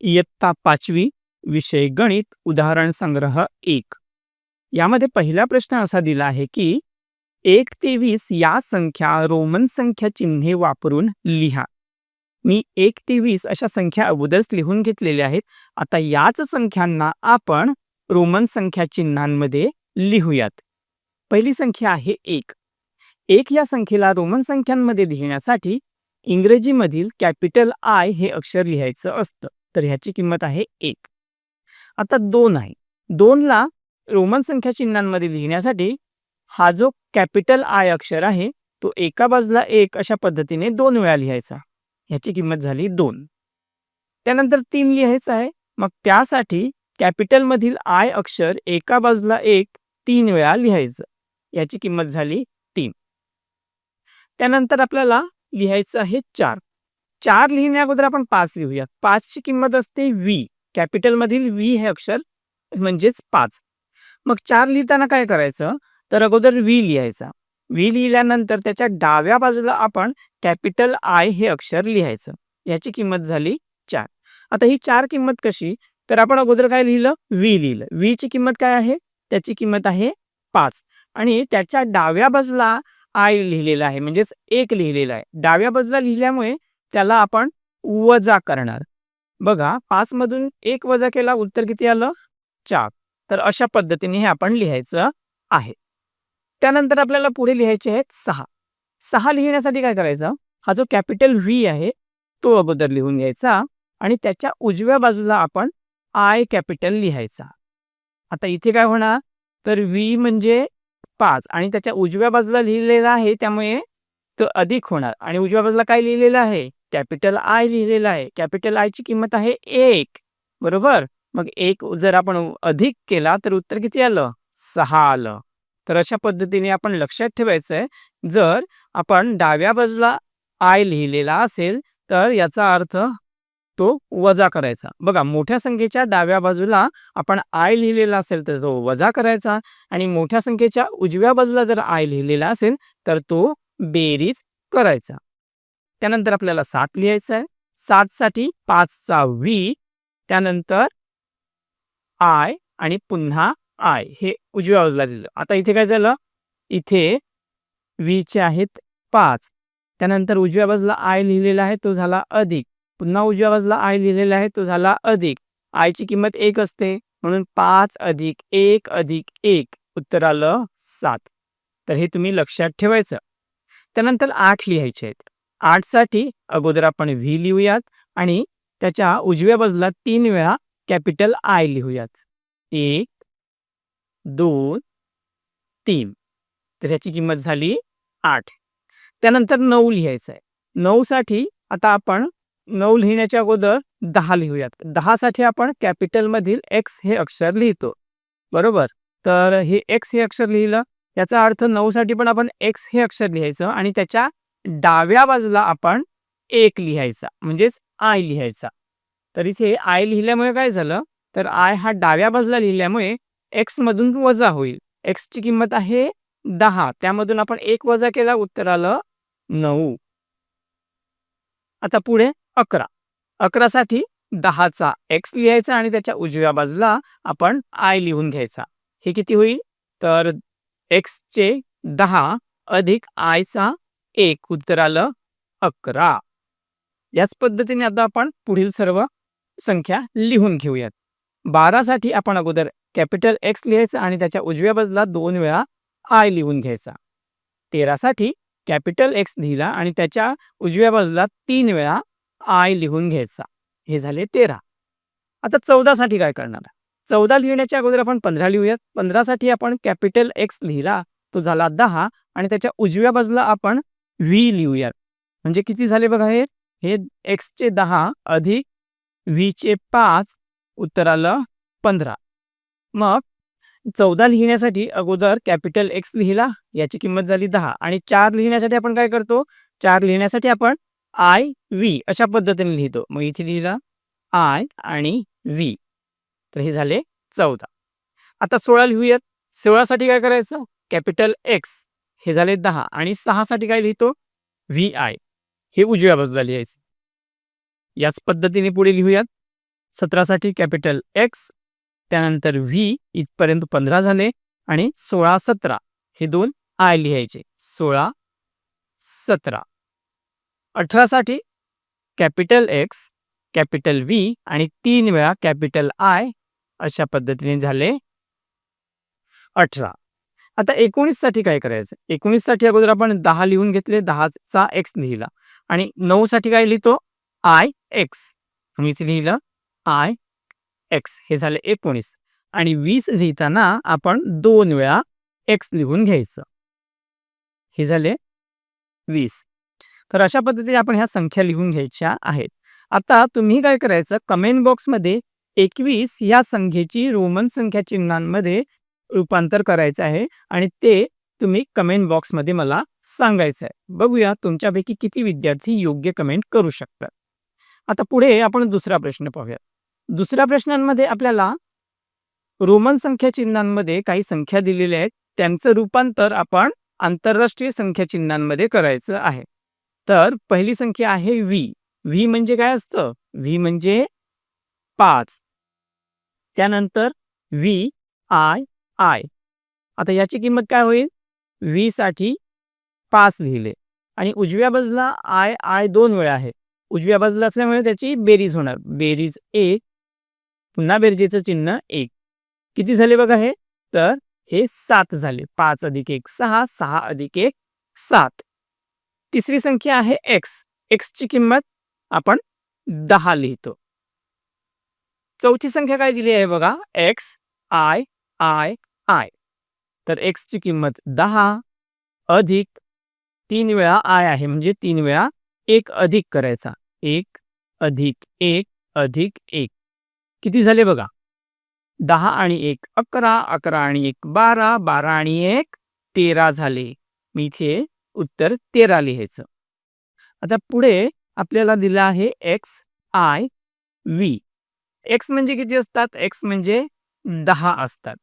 इयत्ता पाचवी विषय गणित उदाहरण संग्रह एक. यामध्ये पहिला प्रश्न असा दिला आहे की एक ते वीस या संख्या रोमन संख्या चिन्हे वापरून लिहा. मी एक ते वीस अशा संख्या अगोदरच लिहून घेतलेल्या आहेत. आता याच संख्यांना आपण रोमन संख्या चिन्हांमध्ये लिहूयात. पहिली संख्या आहे एक. एक या संख्येला रोमन संख्यांमध्ये लिहिण्यासाठी इंग्रजीमधील कॅपिटल आय हे अक्षर लिहायचं असतं. तर ह्याची किंमत आहे एक. आता दोन आहे. दोनला रोमन संख्या चिन्हांमध्ये लिहिण्यासाठी हा जो कॅपिटल आय अक्षर आहे तो एका बाजूला एक अशा पद्धतीने दोन वेळा लिहायचा. ह्याची किंमत झाली दोन. त्यानंतर तीन लिहायचं आहे. मग त्यासाठी कॅपिटलमधील आय अक्षर एका बाजूला एक तीन वेळा लिहायचं. याची किंमत झाली तीन. त्यानंतर आपल्याला लिहायचं आहे चार. चार लिहिण्या अगोदर आपण पाच लिहूया पाचची किंमत असते वी कॅपिटलमधील व्ही हे अक्षर म्हणजेच पाच. मग चार लिहिताना काय करायचं? तर अगोदर वी लिहायचा. वी लिहिल्यानंतर त्याच्या डाव्या बाजूला आपण कॅपिटल आय हे अक्षर लिहायचं. याची किंमत झाली चार. आता ही चार किंमत कशी? तर आपण अगोदर काय लिहिलं? वी लिहिलं. वीची किंमत काय आहे? त्याची किंमत आहे पाच. आणि त्याच्या डाव्या बाजूला आय लिहिलेला आहे म्हणजेच एक लिहिलेला आहे. डाव्या बाजूला लिहिल्यामुळे त्याला आपण वजा करणार. बघा पाचमधून एक वजा केला उत्तर किती आलं? चार. तर अशा पद्धतीने हे आपण लिहायचं आहे. त्यानंतर आपल्याला पुढे लिहायचे आहेत सहा. सहा लिहिण्यासाठी काय करायचं? हा जो कॅपिटल व्ही आहे तो अगोदर लिहून घ्यायचा आणि त्याच्या उजव्या बाजूला आपण आय कॅपिटल लिहायचा. आता इथे काय होणार? तर व्ही म्हणजे पाच आणि त्याच्या उजव्या बाजूला लिहिलेला आहे त्यामुळे तो अधिक होणार. आणि उजव्या बाजूला काय लिहिलेलं आहे? कॅपिटल आय लिहिलेलं आहे. कॅपिटल आयची किंमत आहे एक. बरोबर? मग एक जर आपण अधिक केला तर उत्तर किती आलं? सहा आलं. तर अशा पद्धतीने आपण लक्षात ठेवायचं आहे. जर आपण डाव्या बाजूला आय लिहिलेला असेल तर याचा अर्थ तो वजा करायचा. बघा मोठ्या संख्येच्या डाव्या बाजूला आपण आय लिहिलेला असेल तर तो वजा करायचा आणि मोठ्या संख्येच्या उजव्या बाजूला जर आय लिहिलेला असेल तर तो बेरीज करायचा. त्यानंतर आपल्याला सात लिहायचं आहे. सातसाठी पाचचा व्ही त्यानंतर आय आणि पुन्हा आय. हे उजव्या बाजूला दिलं आता इथे काय झालं? इथे व्हीचे आहेत पाच. त्यानंतर उजव्या बाजूला आय लिहिलेला आहे तो झाला अधिक. पुन्हा उजव्या बाजूला आय लिहिलेला आहे तो झाला अधिक. आयची किंमत एक असते. म्हणून पाच अधिक एक अधिक एक. उत्तर आलं सात. तर हे तुम्ही लक्षात ठेवायचं. त्यानंतर आठ लिहायचे आहेत. आठसाठी अगोदर आपण व्ही लिहूयात आणि त्याच्या उजव्या बाजूला तीन वेळा कॅपिटल आय लिहूयात. एक दोन तीन. तर ह्याची किंमत झाली आठ. त्यानंतर नऊ लिहायचं आहे नऊसाठी आता आपण नऊ लिहिण्याच्या अगोदर दहा लिहूयात. दहासाठी आपण कॅपिटलमधील एक्स हे अक्षर लिहितो. बरोबर? तर हे एक्स हे अक्षर लिहिलं. याचा अर्थ नऊसाठी पण आपण एक्स हे अक्षर लिहायचं आणि त्याच्या डाव्या बाजूला आपण एक लिहायचा म्हणजेच आय लिहायचा. तर इथे आय लिहिल्यामुळे काय झालं? तर आय हा डाव्या बाजूला लिहिल्यामुळे एक्स मधून वजा होईल. एक्सची किंमत आहे दहा. त्यामधून आपण एक वजा केला उत्तर आलं नऊ. आता पुढे अकरा. अकरासाठी दहाचा एक्स लिहायचा आणि त्याच्या उजव्या बाजूला आपण आय लिहून घ्यायचा. हे किती होईल? तर एक्सचे दहा अधिक आयचा एक उत्तर आलं अकरा. याच पद्धतीने आता आपण पुढील सर्व संख्या लिहून घेऊयात. बारासाठी आपण अगोदर कॅपिटल एक्स लिहायचं आणि त्याच्या उजव्या बाजूला दोन वेळा आय लिहून घ्यायचा. तेरासाठी कॅपिटल एक्स लिहिला आणि त्याच्या उजव्या बाजूला तीन वेळा आय लिहून घ्यायचा. हे झाले तेरा. आता चौदासाठी काय करणार? चौदा लिहिण्याच्या अगोदर आपण पंधरा लिहूयात. पंधरासाठी आपण कॅपिटल एक्स लिहिला तो झाला दहा आणि त्याच्या उजव्या बाजूला आपण व्ही लिहूयात म्हणजे किती झाले बघा हे? हे एक्सचे दहा अधिक व्हीचे पाच उत्तर आलं पंधरा. मग चौदा लिहिण्यासाठी अगोदर कॅपिटल एक्स लिहिला याची किंमत झाली दहा. आणि चार लिहिण्यासाठी आपण काय करतो? चार लिहिण्यासाठी आपण आय व्ही अशा पद्धतीने लिहितो. मग इथे लिहिला आय आणि व्ही. तर हे झाले चौदा. आता सोळा लिहूयात. सोळासाठी काय करायचं? Capital X. हे झाले दहा आणि सहासाठी काय लिहितो? V I. हे उजव्या बाजूला लिहायचे. याच पद्धतीने पुढे लिहूयात. सतरासाठी कॅपिटल एक्स त्यानंतर व्ही इथपर्यंत पंधरा झाले आणि सोळा सतरा हे दोन आय लिहायचे. सोळा सतरा. अठरासाठी कॅपिटल एक्स कॅपिटल व्ही आणि तीन वेळा कॅपिटल आय अशा पद्धतीने झाले अठरा. आता एकोणीससाठी काय करायचं? एकोणीससाठी अगोदर आपण दहा लिहून घेतले दहाचा एक्स लिहिला. आणि नऊसाठी काय लिहितो? आय एक्स मीच लिहिलं आय एक्स हे झाले एकोणीस. आणि वीस लिहिताना आपण दोन वेळा एक्स लिहून घ्यायचं. हे झाले वीस. तर अशा पद्धतीने आपण ह्या संख्या लिहून घ्यायच्या आहेत. आता तुम्ही काय करायचं? कमेंट बॉक्समध्ये एकवीस या संख्येची रोमन संख्या चिन्हांमध्ये रूपांतर करायचं आहे आणि ते तुम्ही कमेंट बॉक्समध्ये मला सांगायचं आहे. बघूया तुमच्यापैकी किती विद्यार्थी योग्य कमेंट करू शकतात. आता पुढे आपण दुसरा प्रश्न पाहूया. दुसऱ्या प्रश्नांमध्ये आपल्याला रोमन संख्या चिन्हांमध्ये काही संख्या दिलेल्या आहेत. त्यांचं रूपांतर आपण आंतरराष्ट्रीय संख्या चिन्हांमध्ये करायचं आहे. तर पहिली संख्या आहे व्ही व्ही म्हणजे काय असतं? व्ही म्हणजे पाच. त्यानंतर व्ही आय आय. आता याची किंमत काय होईल? व्ही साठी पाच लिहिले. आणि उजव्या बाजूला आय आय दोन वेळा आहे. उजव्या बाजूला असल्यामुळे त्याची बेरीज होणार. बेरीज एक पुन्हा बेरजेचं चिन्ह एक. किती झाले बघा हे? तर हे सात झाले. पाच अधिक एक सहा. सहा अधिक एक सात. तिसरी संख्या आहे एक्स. एक्सची किंमत आपण दहा लिहितो. चौथी संख्या काय दिली आहे बघा? एक्स आय आय आय तर एक्सची किंमत दहा अधिक तीन वेळा आय आहे. म्हणजे तीन वेळा एक अधिक करायचा. एक अधिक एक अधिक एक. किती झाले बघा? दहा आणि एक अकरा अकरा आणि एक बारा बारा आणि एक तेरा झाले. मी इथे उत्तर तेरा लिहायचं. आता पुढे आपल्याला दिलं आहे एक्स आय व्ही एक्स म्हणजे किती असतात? एक्स म्हणजे दहा असतात.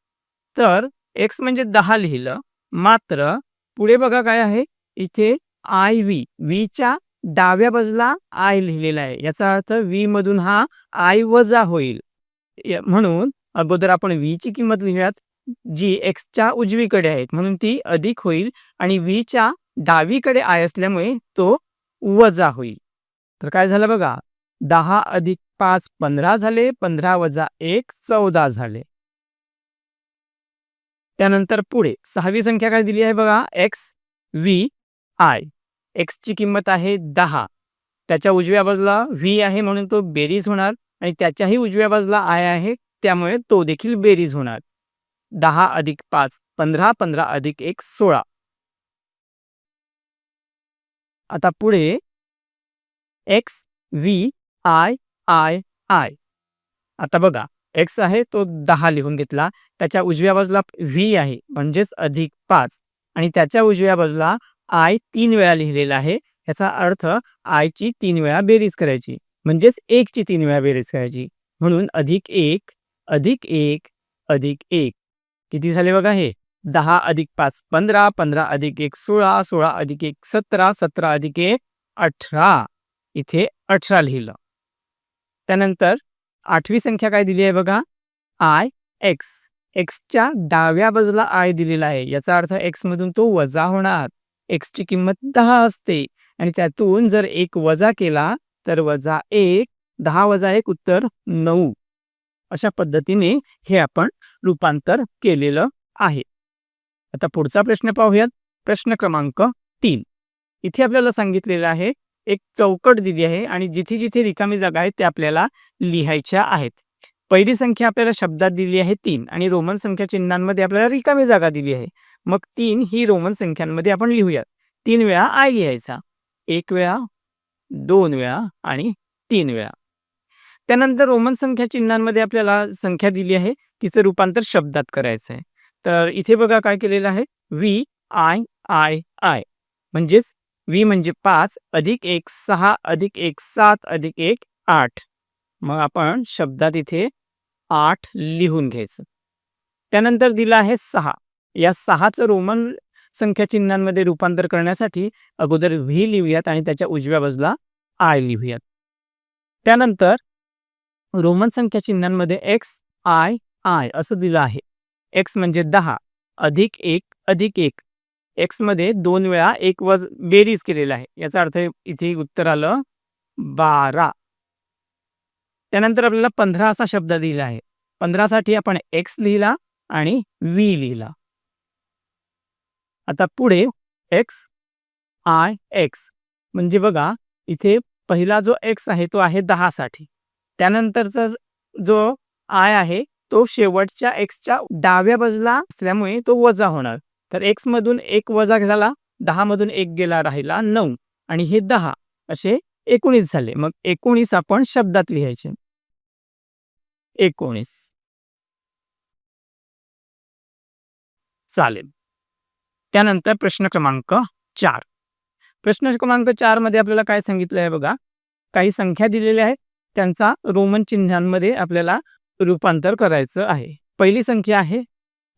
तर एक्स म्हणजे दहा लिहिलं. मात्र पुढे बघा काय आहे. इथे आय व्ही व्हीच्या डाव्या बाजूला आय लिहिलेला आहे. याचा अर्थ व्ही मधून हा आय वजा होईल. म्हणून अगोदर आपण व्हीची किंमत लिहूयात जी एक्सच्या उजवीकडे आहे. म्हणून ती अधिक होईल आणि व्हीच्या डावीकडे आय असल्यामुळे तो वजा होईल. तर काय झालं बघा. दहा अधिक पाच पंधरा झाले. पंधरा वजा एक चौदा झाले. त्यानंतर पुढे सहावी संख्या काय दिली आहे बघा? एक्स व्ही आय एक्सची किंमत आहे दहा. त्याच्या उजव्या बाजूला व्ही आहे म्हणून तो बेरीज होणार आणि त्याच्याही उजव्या बाजूला आय आहे त्यामुळे तो देखील बेरीज होणार. दहा अधिक पाच पंधरा पंधरा अधिक एक सोळा. आता पुढे X V I I I आता बघा. एक्स आहे तो दहा लिहून घेतला. त्याच्या उजव्या बाजूला व्ही आहे म्हणजेच अधिक पाच. आणि त्याच्या उजव्या बाजूला आय तीन वेळा लिहिलेला आहे. याचा अर्थ आयची तीन वेळा बेरीज करायची. म्हणजेच एकची तीन वेळा बेरीज करायची. म्हणून अधिक एक अधिक एक अधिक एक. किती झाले बघा हे? दहा अधिक पाच पंधरा पंधरा अधिक एक सोळा सोळा अधिक एक सतरा सतरा अधिक एक अठरा. इथे अठरा लिहिलं. त्यानंतर आठवी संख्या काय दिली आहे बघा? आय एक्स एक्सच्या डाव्या बाजूला आय दिलेला आहे. याचा अर्थ एक्स मधून तो वजा होणार. एक्सची किंमत दहा असते. आणि त्यातून जर एक वजा केला तर वजा एक दहा वजा एक उत्तर नऊ. अशा पद्धतीने हे आपण रूपांतर केलेलं आहे. आता पुढचा प्रश्न पाहूयात. प्रश्न क्रमांक तीन. इथे आपल्याला सांगितलेलं आहे एक चौकट दिली आहे आणि जिथे जिथे रिकामी जागा आहे ते आपल्याला लिहायच्या आहेत. पहिली संख्या आपल्याला शब्दात दिली आहे तीन आणि रोमन संख्या चिन्हांमध्ये आपल्याला रिकामी जागा दिली आहे. मग तीन ही रोमन संख्यांमध्ये आपण लिहूयात. तीन वेळा आय लिहायचा एक वेळा दोन वेळा आणि तीन वेळा. त्यानंतर रोमन संख्या चिन्हांमध्ये आपल्याला संख्या दिली आहे तिचं रूपांतर शब्दात करायचं आहे तर इथे बघा काय केलेलं आहे. व्ही आय आय आय म्हणजेच व्ही म्हणजे पाच अधिक एक सहा अधिक एक सात अधिक एक आठ. मग आपण शब्दात इथे आठ लिहून घ्यायचं. त्यानंतर दिलं आहे सहा. या सहाचं रोमन संख्या चिन्हांमध्ये रूपांतर करण्यासाठी अगोदर व्ही लिहूयात आणि त्याच्या उजव्या बाजूला आय लिहूयात. त्यानंतर रोमन संख्या चिन्हांमध्ये एक्स आय आय असं दिलं आहे. एक्स म्हणजे दहा अधिक एक अधिक एक एक्समध्ये दोन वेळा एक वज बेरीज केलेला आहे. याचा अर्थ इथे उत्तर आलं बारा. त्यानंतर आपल्याला पंधरा असा शब्द दिला आहे. पंधरासाठी आपण एक्स लिहिला आणि व्ही लिहिला. आता पुढे एक्स आय एक्स म्हणजे बघा इथे पहिला जो एक्स आहे तो आहे दहासाठी त्यानंतरचा जो आय आहे तो शेवटच्या एक्सच्या डाव्या बाजूला असल्यामुळे तो वजा होणार. तर एक्स मधून एक वजा झाला दहा मधून एक गेला राहिला नऊ. आणि हे दहा असे एकोणीस झाले. मग एकोणीस आपण शब्दात लिहायचे. एकोणीस. चालेल. त्यानंतर प्रश्न क्रमांक चार. प्रश्न क्रमांक चारमध्ये आपल्याला काय सांगितलं आहे बघा? काही संख्या दिलेल्या आहेत. त्यांचा रोमन चिन्हांमध्ये आपल्याला रूपांतर करायचं आहे. पहिली संख्या आहे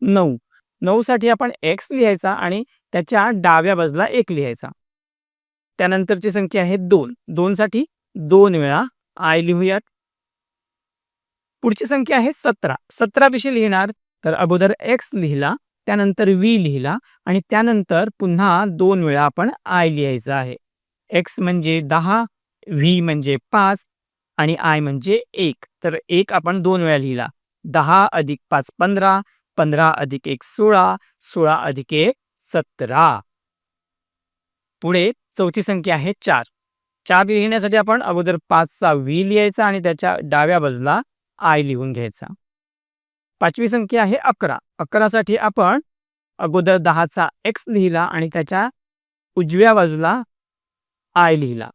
नऊ. नऊसाठी आपण एक्स लिहायचा आणि त्याच्या डाव्या बाजूला एक लिहायचा. त्यानंतरची संख्या आहे दोन. दोन साठी दोन वेळा आय लिहूयात. पुढची संख्या आहे सतरा. सतरा विषयी लिहिणार तर अगोदर एक्स लिहिला त्यानंतर व्ही लिहिला आणि त्यानंतर पुन्हा दोन वेळा आपण आय लिहायचं आहे. एक्स म्हणजे दहा व्ही म्हणजे पाच आणि आय म्हणजे एक. तर एक आपण दोन वेळा लिहिला. दहा अधिक पाच पंधरा पंधरा अधिक एक सोळा सोळा अधिक एक सतरा. पुढे चौथी संख्या आहे चार. चार लिहिण्यासाठी आपण अगोदर पाचचा व्ही लिहायचा आणि त्याच्या डाव्या बाजूला आय लिहून घ्यायचा. पाचवी संख्या आहे अकरा. अकरासाठी आपण अगोदर दहाचा एक्स लिहिला आणि त्याच्या उजव्या बाजूला आय लिहिला.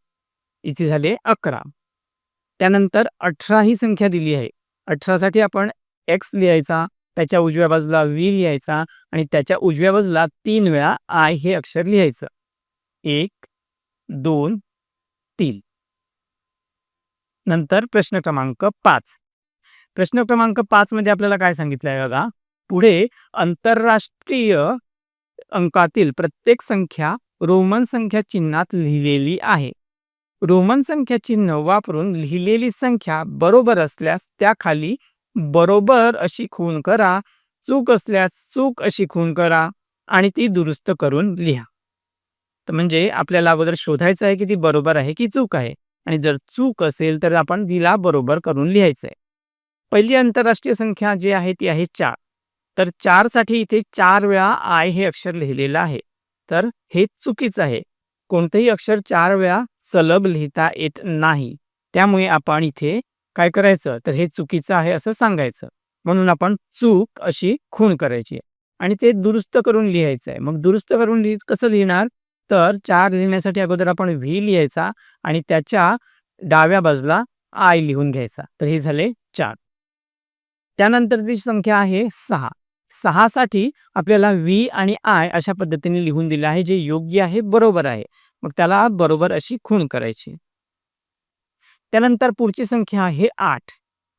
इथे झाले अकरा. त्यानंतर अठरा ही संख्या दिली आहे. अठरासाठी आपण एक्स लिहायचा. त्याच्या उजव्या बाजूला व्ही लिहायचा आणि त्याच्या उजव्या बाजूला तीन वेळा आय हे अक्षर लिहायचं. एक दोन तीन. नंतर प्रश्न क्रमांक पाच. प्रश्न क्रमांक पाच मध्ये आपल्याला काय सांगितलं आहे बघा? पुढे आंतरराष्ट्रीय अंकातील प्रत्येक संख्या रोमन संख्या चिन्हात लिहिलेली आहे. रोमन संख्या चिन्ह वापरून लिहिलेली संख्या बरोबर असल्यास त्याखाली बरोबर अशी खून करा चूक असल्यास चूक अशी खून करा आणि ती दुरुस्त करून लिहा. तर म्हणजे आपल्याला अगोदर शोधायचं आहे की ती बरोबर आहे की चूक आहे. आणि जर चूक असेल तर आपण तिला बरोबर करून लिहायचं आहे पहिली आंतरराष्ट्रीय संख्या जी आहे ती आहे चार. तर चारसाठी इथे चार वेळा आय हे अक्षर लिहिलेलं आहे. तर हे चुकीचं आहे. कोणतंही अक्षर चार वेळा सलब लिहिता येत नाही. त्यामुळे आपण इथे काय करायचं? तर हे चुकीचं आहे असं सांगायचं. म्हणून आपण चूक अशी खूण करायची. आणि ते दुरुस्त करून लिहायचं आहे. मग दुरुस्त करून लिहि कसं लिहिणार? तर चार लिहिण्यासाठी अगोदर आपण व्ही लिहायचा आणि त्याच्या डाव्या बाजूला आय लिहून घ्यायचा. तर हे झाले चार. त्यानंतरची संख्या आहे सहा. सहासाठी आपल्याला व्ही आणि आय अशा पद्धतीने लिहून दिलं आहे जे योग्य आहे बरोबर आहे. मग त्याला बरोबर अशी खूण करायची. त्यानंतर पुढची संख्या आहे आठ.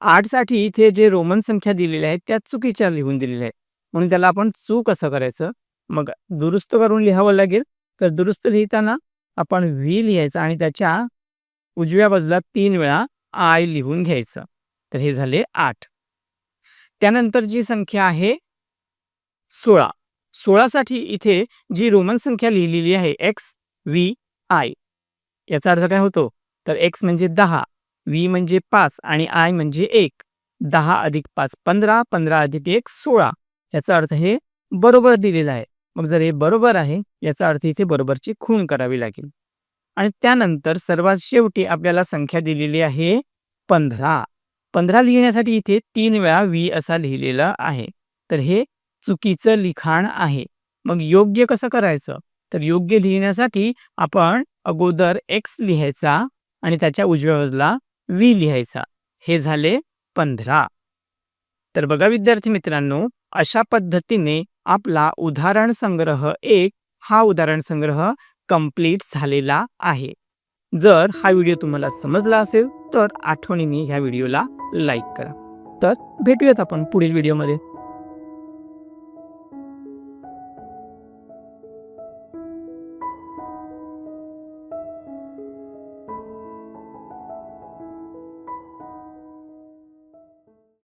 आठसाठी इथे जे रोमन संख्या दिलेल्या आहेत त्या चुकीच्या लिहून दिलेल्या आहेत. म्हणून त्याला आपण चूक असं करायचं. मग दुरुस्त करून लिहावं लागेल. तर दुरुस्त लिहिताना आपण व्ही लिहायचं आणि त्याच्या उजव्या बाजूला तीन वेळा आय लिहून घ्यायचं. तर हे झाले आठ. त्यानंतर जी संख्या आहे सोळा. सोळासाठी इथे जी रोमन संख्या लिहिलेली आहे एक्स व्ही आय याचा अर्थ काय होतो? तर एक्स म्हणजे दहा व्ही म्हणजे पाच आणि आय म्हणजे एक. दहा अधिक पाच पंधरा पंधरा अधिक एक सोळा. याचा अर्थ हे बरोबर दिलेलं आहे. मग जर हे बरोबर आहे याचा अर्थ इथे बरोबरची खूण करावी लागेल. आणि त्यानंतर सर्वात शेवटी आपल्याला संख्या दिलेली आहे पंधरा. पंधरा लिहिण्यासाठी इथे तीन वेळा व्ही असा लिहिलेला आहे. तर हे चुकीचं लिखाण आहे. मग योग्य कसं करायचं? तर योग्य लिहिण्यासाठी आपण अगोदर एक्स लिहायचा आणि त्याच्या उजव्या बाजूला व्ही लिहायचा. हे झाले पंधरा. तर बघा विद्यार्थी मित्रांनो अशा पद्धतीने आपला उदाहरण संग्रह एक हा उदाहरण संग्रह कंप्लीट झालेला आहे. जर हा व्हिडिओ तुम्हाला समजला असेल तर आठवणीने ह्या व्हिडिओला लाईक करा. तर भेटूयात आपण पुढील व्हिडिओमध्ये